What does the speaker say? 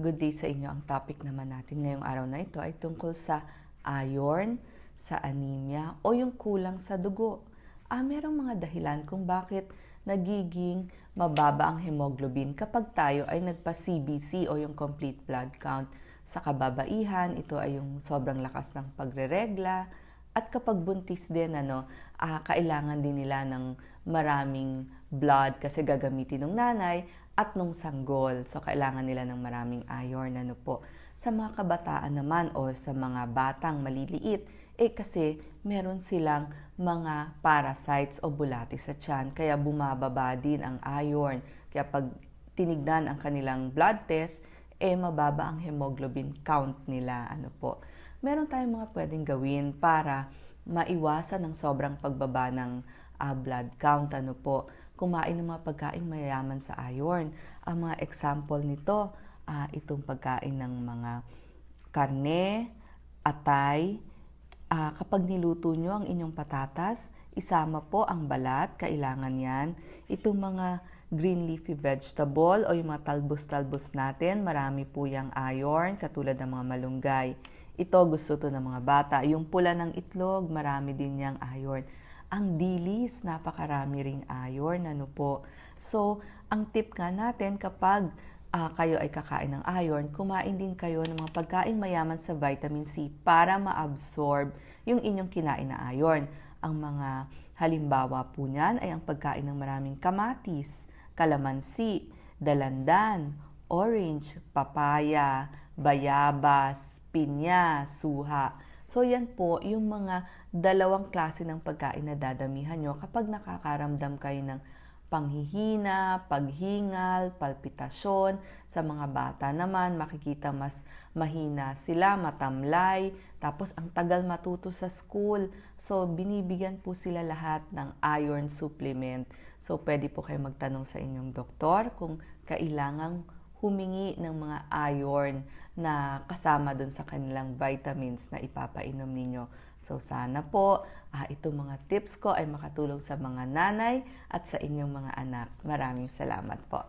Good day sa inyo. Ang topic naman natin ngayong araw na ito ay tungkol sa iron, sa anemia o yung kulang sa dugo. Ah, merong mga dahilan kung bakit nagiging mababa ang hemoglobin kapag tayo ay nagpa-CBC o yung complete blood count. Sa kababaihan, ito ay yung sobrang lakas ng pagreregla. At kapag buntis din, ano, ah, kailangan din nila ng maraming blood kasi gagamitin ng nanay at nung sanggol. So, kailangan nila ng maraming iron. Ano po. Sa mga kabataan naman o sa mga batang maliliit, eh kasi meron silang mga parasites o bulati sa tiyan. Kaya bumababa din ang iron. Kaya pag tinignan ang kanilang blood test, eh mababa ang hemoglobin count nila. Ano po. Meron tayong mga pwedeng gawin para maiwasan ang sobrang pagbaba ng uh, blood count. Ano po kumain ng mga pagkain mayayaman sa iron. Ang mga example nito, uh, itong pagkain ng mga karne, atay, uh, kapag niluto nyo ang inyong patatas, isama po ang balat, kailangan yan. Itong mga green leafy vegetable o yung mga talbos-talbos natin, marami po yung iron, katulad ng mga malunggay. Ito gusto to ng mga bata. Yung pula ng itlog, marami din yung iron ang dilis, napakarami ring iron, ano po. So, ang tip nga natin kapag uh, kayo ay kakain ng iron, kumain din kayo ng mga pagkain mayaman sa vitamin C para ma-absorb yung inyong kinain na iron. Ang mga halimbawa po niyan ay ang pagkain ng maraming kamatis, kalamansi, dalandan, orange, papaya, bayabas, pinya, suha. So yan po yung mga dalawang klase ng pagkain na dadamihan nyo kapag nakakaramdam kayo ng panghihina, paghingal, palpitasyon. Sa mga bata naman, makikita mas mahina sila, matamlay, tapos ang tagal matuto sa school. So, binibigyan po sila lahat ng iron supplement. So, pwede po kayo magtanong sa inyong doktor kung kailangang humingi ng mga iron na kasama dun sa kanilang vitamins na ipapainom ninyo. So sana po uh, itong mga tips ko ay makatulong sa mga nanay at sa inyong mga anak. Maraming salamat po.